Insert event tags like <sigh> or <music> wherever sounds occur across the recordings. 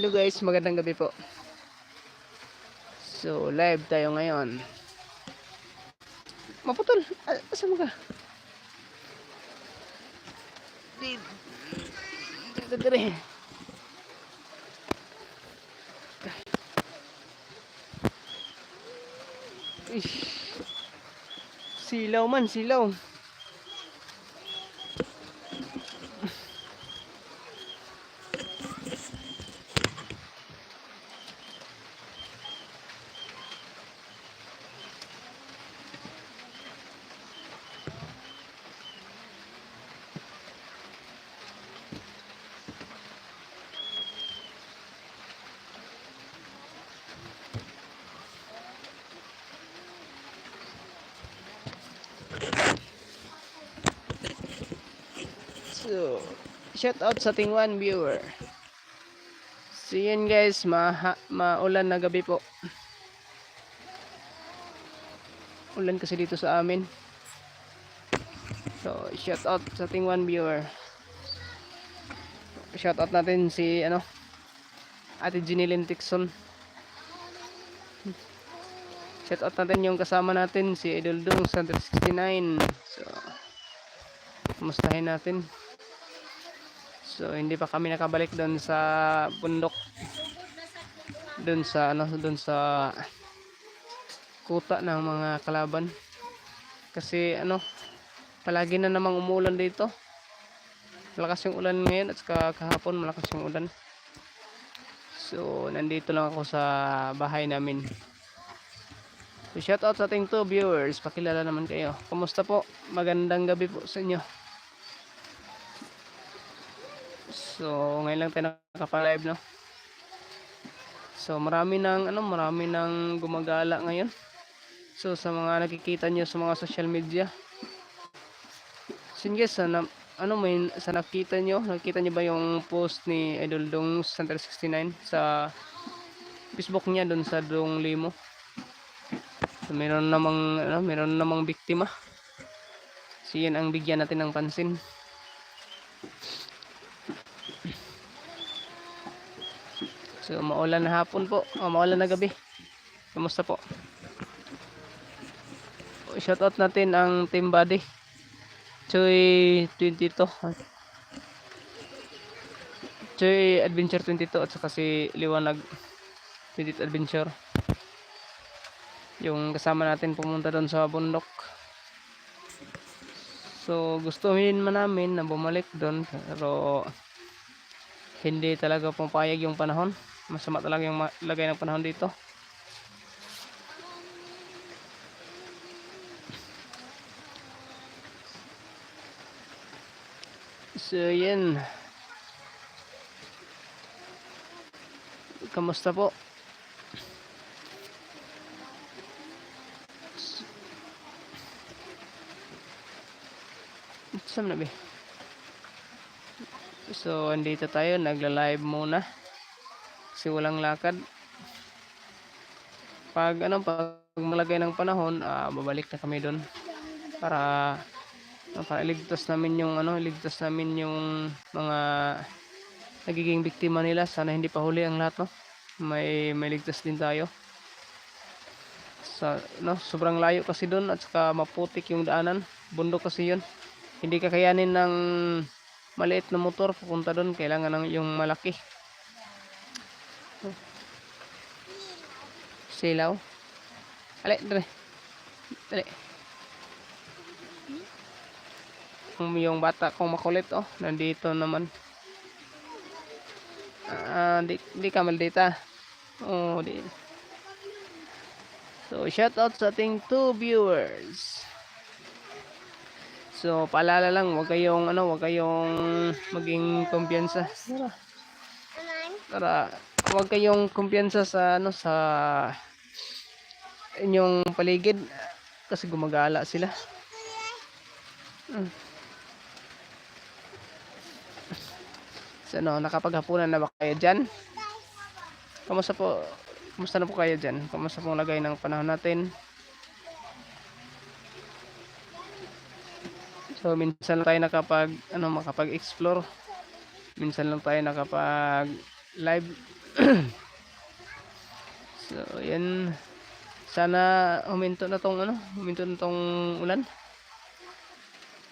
Hello guys, magandang gabi po. So, live tayo ngayon. Maputol! Ah, Asan mo ka? Dire. Ish. Silaw man, silaw. So, shout out sa ating one viewer. So yun guys, ma maulan na gabi po. Ulan kasi dito sa amin. So, shout out sa ating one viewer. Shout out natin si ano Ate Jinilyn Tixon. Shout out natin yung kasama natin si Idol Dung 169. So, kumustahin natin. So hindi pa kami nakabalik doon sa bundok. Doon sa ano, doon sa kuta ng mga kalaban. Kasi ano, palagi na namang umuulan dito. Malakas yung ulan ngayon at saka kahapon malakas yung ulan. So nandito lang ako sa bahay namin. So shout out sa ating two viewers, pakilala naman kayo. Kumusta po? Magandang gabi po sa inyo. So, ngayon lang tayo nakapa-live, no? So, marami nang, ano, marami nang gumagala ngayon. So, sa mga nakikita nyo sa mga social media. So, guys, sana, ano, may, sa nakita nyo, nakita nyo ba yung post ni Idol Dong Center 69 sa Facebook niya doon sa Dong Limo. So, meron namang, ano, meron namang biktima. So, yan ang bigyan natin ng pansin. So, maulan na hapon po. O, maulan na gabi. Kamusta po? Shoutout natin ang team body. Choy 22. Choy Adventure 22 at saka si Liwanag 22 Adventure. Yung kasama natin pumunta doon sa bundok. So, gustuhin man namin na bumalik doon pero hindi talaga pumapayag yung panahon masama talaga yung lagay ng panahon dito. So yan kamusta po? Saan na ba? So andito tayo. Nagla-live muna kasi walang lakad. Pag ano pag malagay ng panahon ah, babalik na kami doon para ah, para iligtas namin yung ano iligtas namin yung mga nagiging biktima nila. Sana hindi pa huli ang lahat no? May may ligtas din tayo. Sa no sobrang layo kasi doon at saka maputik yung daanan. Bundok kasi yun. Hindi kakayanin ng maliit na motor pupunta doon kailangan ng yung malaki silaw. Ali, dali. Dali. Yung, yung bata kong makulit, oh. Nandito naman. Ah, di, di ka maldita. Oh, di. So, shout out sa ating two viewers. So, paalala lang, wag kayong, ano, wag kayong maging kumpiyansa. Tara. Tara, wag kayong kumpiyansa sa, ano, sa inyong paligid kasi gumagala sila. So, ano, nakapaghapunan na ba kayo dyan? Kamusta po? Kamusta na po kayo dyan? Kamusta pong lagay ng panahon natin? So, minsan lang tayo nakapag, ano, makapag-explore. Minsan lang tayo nakapag live. <clears throat> so, yan. Sana huminto na tong ano, huminto na tong ulan.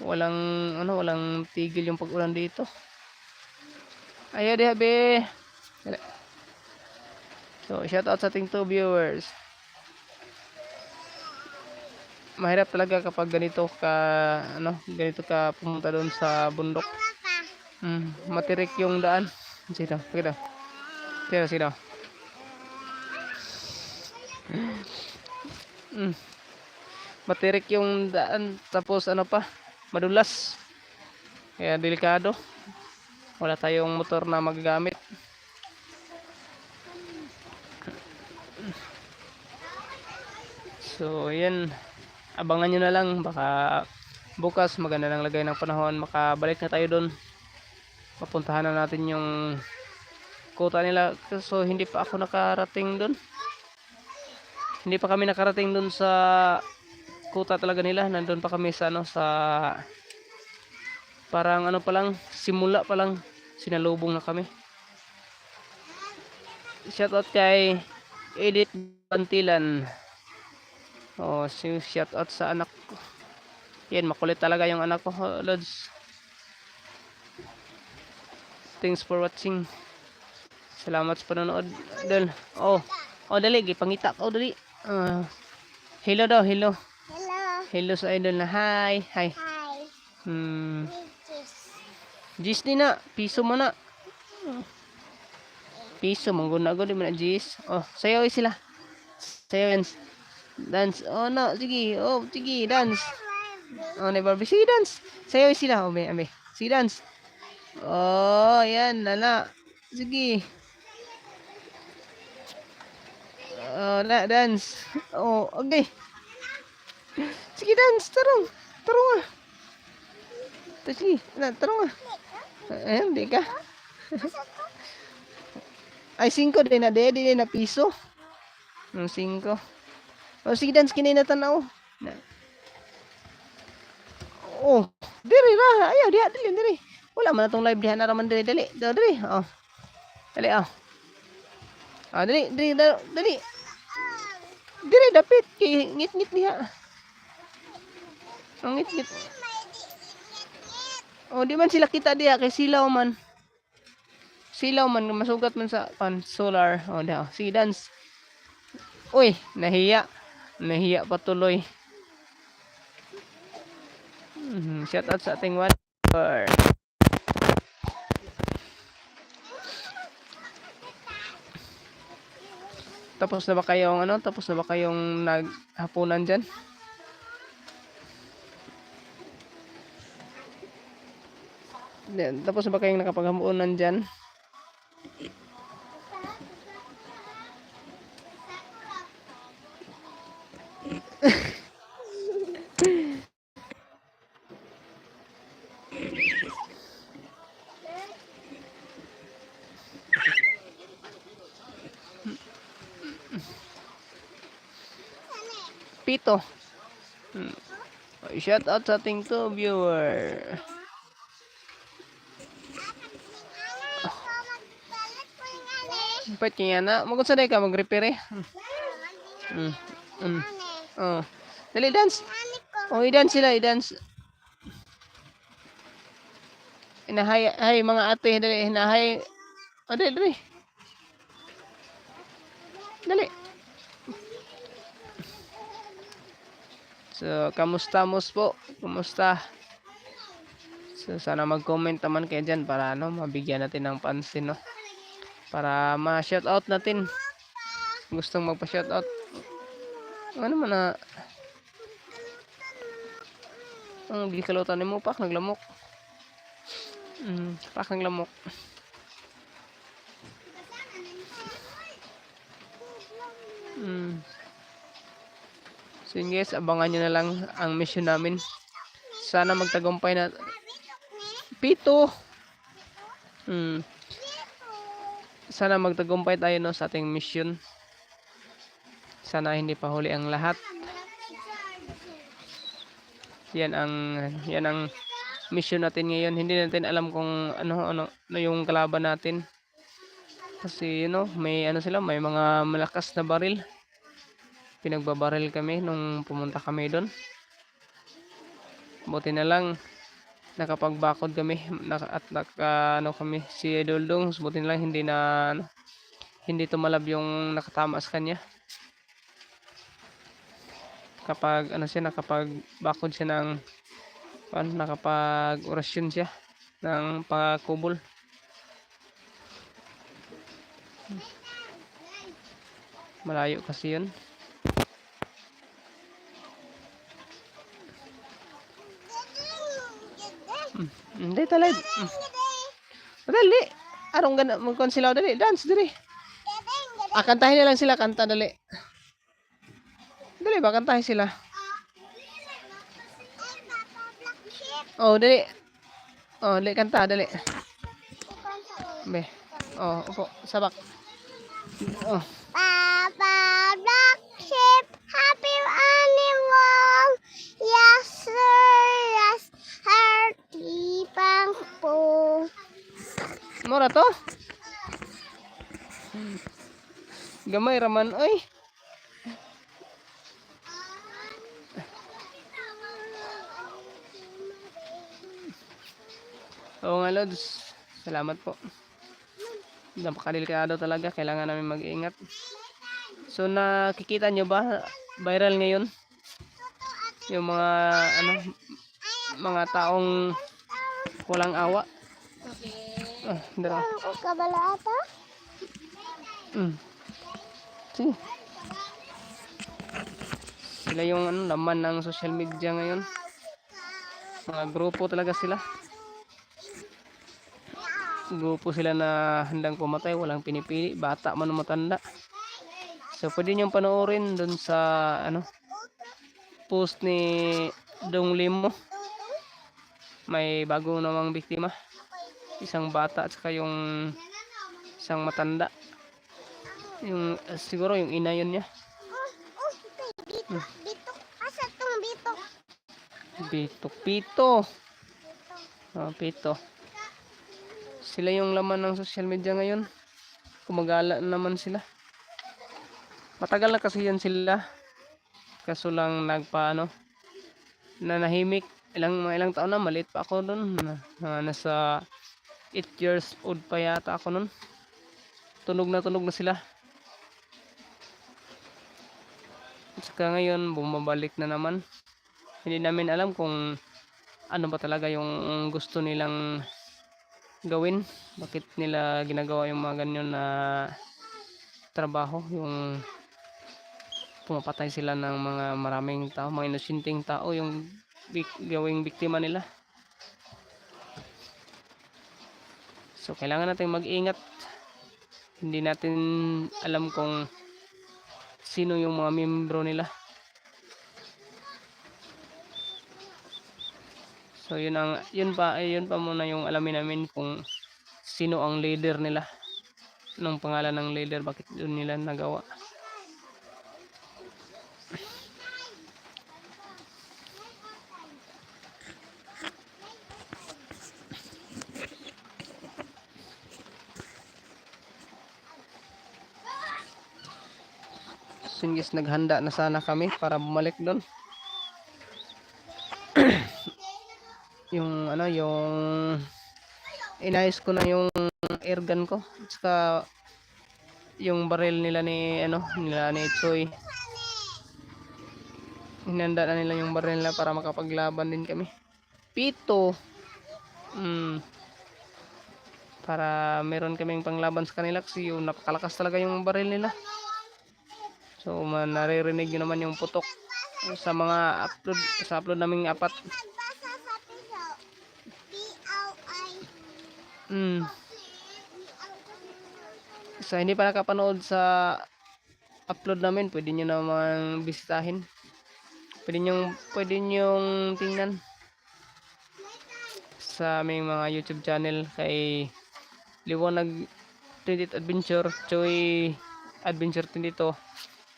Walang ano, walang tigil yung pag-ulan dito. Ayaw di habi. So, shout out sa ating two viewers. Mahirap talaga kapag ganito ka ano, ganito ka pumunta doon sa bundok. Mm, matirik yung daan. Sino? Pakita. Sino, sino? Mm. Matirik yung daan tapos ano pa, madulas. Kaya delikado. Wala tayong motor na magagamit. So, yan. Abangan nyo na lang. Baka bukas maganda ng lagay ng panahon. Makabalik na tayo doon. Mapuntahan na natin yung kuta nila. So, hindi pa ako nakarating doon. Hindi pa kami nakarating doon sa kuta talaga nila. Nandun pa kami sa ano, sa parang ano pa lang, simula pa lang. Sinalubong na kami. Shoutout kay Edith Bantilan. Oh, si shout out sa anak ko. Yan, makulit talaga yung anak ko, oh, Lods. Thanks for watching. Salamat sa panonood. Dal. Oh, oh dali, gipangita ko dali. Ah, hello daw, hello. Hello. Hello sa idol na hi. Hi. Hi. Hmm, Jis di na, piso mo na. Piso, mangguna ko di mo na Jis. Oh, sayaw sila. Sayaw yan. Dance. Oh no, sige. Oh, sige, dance. Oh, na Barbie. Sige, dance. Sayaw sila. Oh, may, may. Sige, dance. Oh, yan, lala. Sige. Oh, na, dance. Oh, okay. Sige, dance. Tarong. Tarong ah. Ito. Na, tarong ah. Eh, hindi ka. Ay, 5 din na. Di, di na piso. Ang 5. Oh, sige, dance. Kinay na tanaw. Na. Oh, diri ra. Ayaw, diha, dili, diri. Wala man na tong live diha na raman diri. Dali, dali. Oh. Dali, oh. Ah, dali, dali, dali. Diri, dapit. Kay ngit-ngit diha. Ang ngit-ngit. Oh, di man sila kita diha kay silaw man. Silaw man masugat man sa pan solar. Oh, daw. Si dance. Uy, nahiya. Nahiya patuloy. Mhm, shout out sa ating one. Tapos na ba kayong ano? Tapos na ba kayong naghapunan diyan? Yan, Tapos na ba kayong nakapaghapunan diyan? Pito. Hmm. Shout out sa ating to viewer. Pwede kaya na. Magod ka mag-repair eh. Mm. Mm. Oh. Dali dance. Oh, i-dance sila, i-dance. Inahay, hay mga ate, dali, hinahay. Oh, dali, dali. Dali. So, kamusta mos po? Kumusta? So, sana mag-comment naman kayo dyan para ano, mabigyan natin ng pansin, no? Para ma-shoutout natin. Gustong magpa-shoutout. Ano man na... Ang gikalutan ni mo, pak, naglamok. Mm, pak, naglamok. Mm. So yun guys, abangan nyo na lang ang mission namin. Sana magtagumpay na... Pito! Mm. Sana magtagumpay tayo no, sa ating mission. Sana hindi pa huli ang lahat. Yan ang yan ang mission natin ngayon. Hindi natin alam kung ano ano, ano yung kalaban natin. Kasi, you know, may ano sila, may mga malakas na baril. Pinagbabaril kami nung pumunta kami doon. Buti na lang, nakapagbakod kami at naka, ano kami, si Edoldong, buti na lang hindi na, ano, hindi tumalab yung nakatama sa kanya. Kapag, ano siya, nakapagbakod siya ng, ano, nakapag orasyon siya ng pakubol. Malayo kasi yun. Hindi talad. Mm. Dali. Arong gana magkon sila dali. Dance dali. Ah, kantahin na lang sila kanta dali. Dali ba kantahin sila? Oh, dali. Oh, dali kanta dali. Be. Oh, upo, sabak. Oh. To? Gamay raman oy. Oo nga Lods. Salamat po. Napakadelikado talaga. Kailangan namin mag-ingat. So nakikita nyo ba viral ngayon? Yung mga ano mga taong walang awa. Ah, dara. Kabala ata? Mm. Sige. Sila yung ano, laman ng social media ngayon. Mga grupo talaga sila. Grupo sila na handang pumatay, walang pinipili, bata man o matanda. So pwede niyong panoorin dun sa ano post ni Dong Limo. May bago namang biktima. Isang bata at saka yung isang matanda. Yung eh, siguro yung ina yun niya. Oh, oh, bitok, bitok. Asa tong bitok? Pito. Pito. Oh, pito. Sila yung laman ng social media ngayon. Kumagala naman sila. Matagal na kasi yan sila. Kaso lang nagpaano. Nanahimik. Ilang, ilang taon na. Maliit pa ako nun. Na, na- nasa 8 years old pa yata ako nun. Tunog na tunog na sila. At saka ngayon, bumabalik na naman hindi namin alam kung ano ba talaga yung gusto nilang gawin bakit nila ginagawa yung mga ganyan na trabaho yung pumapatay sila ng mga maraming tao mga inosinteng tao yung bik- gawing biktima nila so kailangan natin mag-ingat hindi natin alam kung sino yung mga membro nila So yun ang yun pa ay yun pa muna yung alamin namin kung sino ang leader nila. Anong pangalan ng leader bakit yun nila nagawa. Singis naghanda na sana kami para bumalik doon. <clears throat> yung ano yung inayos ko na yung airgun ko. At saka yung barrel nila ni ano nila ni Choi. Hinanda na nila yung barrel nila para makapaglaban din kami. Pito. Mm, para meron kaming panglaban sa kanila kasi yung napakalakas talaga yung barrel nila so man, naririnig nyo naman yung putok sa mga upload sa upload naming apat. Mm, sa hindi pa nakapanood sa upload namin, pwede nyo naman bisitahin. Pwede nyo, pwede nyo tingnan sa aming mga YouTube channel kay Liwanag 28 Adventure, Choi Adventure 22,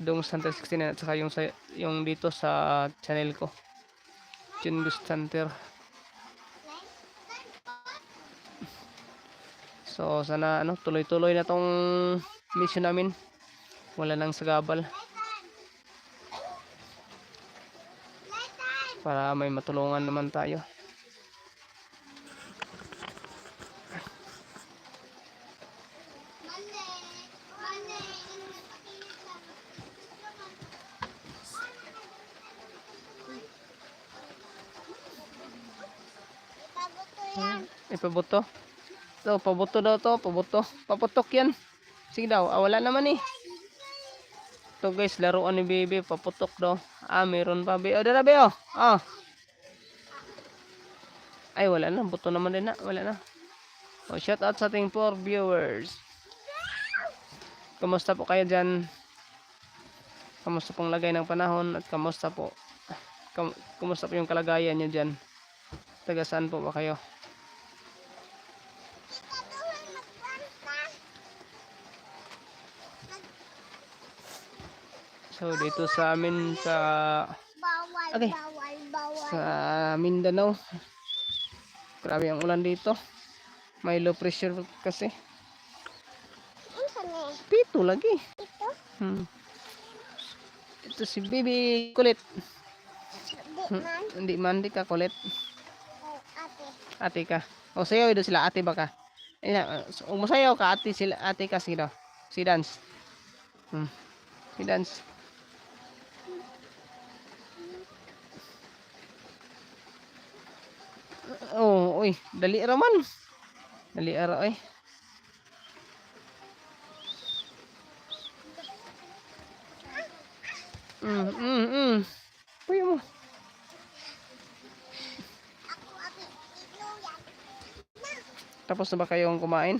Dong Center 69 at saka yung, sa, yung dito sa channel ko. Chungus Center. So So sana ano, tuloy-tuloy na tong mission namin. Wala nang sagabal para may matulungan naman tayo. Pabuto yan. Ipabuto. So, pabuto daw to, pabuto. Paputok yan. Sige daw, ah, wala naman eh. Ito guys, laruan ni Baby, paputok daw. Ah, meron pa. Be. Oh, dara be, oh. Ah. Ay, wala na. Buto naman din na. Wala na. Oh, shout out sa ating poor viewers. Kamusta po kayo dyan? Kamusta pong lagay ng panahon? At kamusta po? Kam kamusta po yung kalagayan nyo dyan? Taga saan po ba kayo? Kita doon magpanta. So dito sa amin sa Okay. sa Mindanao. Grabe ang ulan dito. May low pressure kasi. Pito lagi. Ito? Hmm. Ito si Bibi kulit. Di man. Hindi man di ka kulit. Oh, ate. Ate ka. O sayo ito sila ate baka. Ina, uh, umusayaw ka ate sila ate ka sino? Si Dance. Hmm. Si Dance. Oh, uy, dali ra man. Dali ra oy. Mm, mm, mm. Uy mo. Tapos na ba kayong kumain?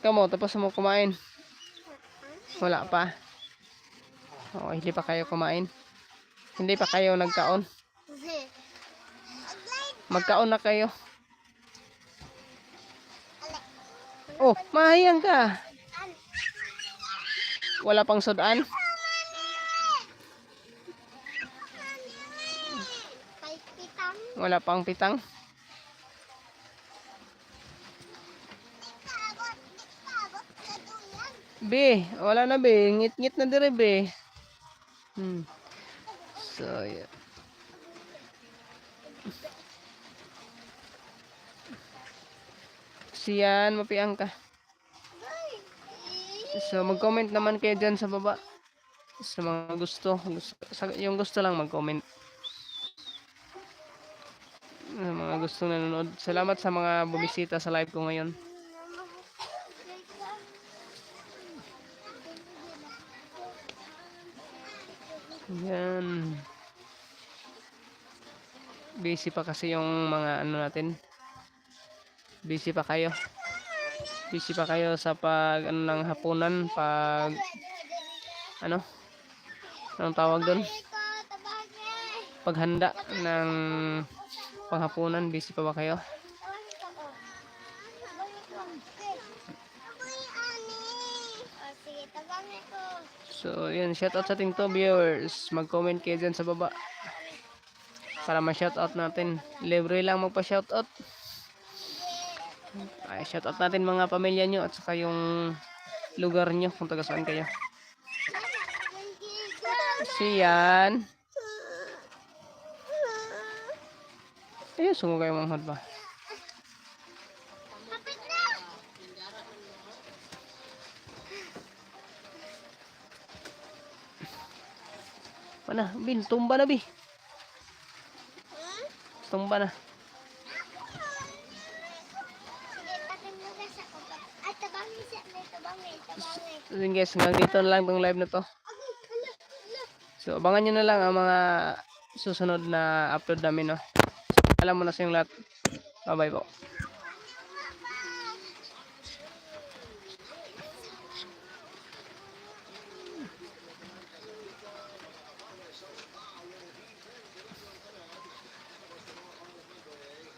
Kamu, tapos mo kumain? Wala pa. Oo, hindi pa kayo kumain. Hindi pa kayo nagkaon. Magkaon na kayo. Oh, mahayang ka. Wala pang pitang. Wala pang pitang. Be, wala na be. Ngit-ngit na dire be. Hmm. So, yeah. Siyan, mapiang ka. So, mag-comment naman kayo dyan sa baba. Sa mga gusto. gusto yung gusto lang mag-comment. Sa mga gusto nanonood. Salamat sa mga bumisita sa live ko ngayon. Yan. Busy pa kasi yung mga ano natin. Busy pa kayo. Busy pa kayo sa pag ano ng hapunan, pag ano? Anong tawag doon? Paghanda ng panghapunan, busy pa ba kayo? So, yun, shoutout sa ating to viewers. Mag-comment kayo dyan sa baba. Para ma-shoutout natin. Libre lang magpa-shoutout. Ay, shoutout natin mga pamilya nyo at saka yung lugar nyo kung taga saan kayo. Siyan. Ayun, sungo kayo manghod ba? Kapit na! Mana, bin, tumba na bi. Tumba na. Sige, takin mo ka sa kuba. Ay, tabangay siya. May tabangay, tabangay. So, yun guys, hanggang dito na lang itong live na to. So, abangan nyo na lang ang mga susunod na upload namin, no? Alam mo na sa yung lahat. Bye-bye po.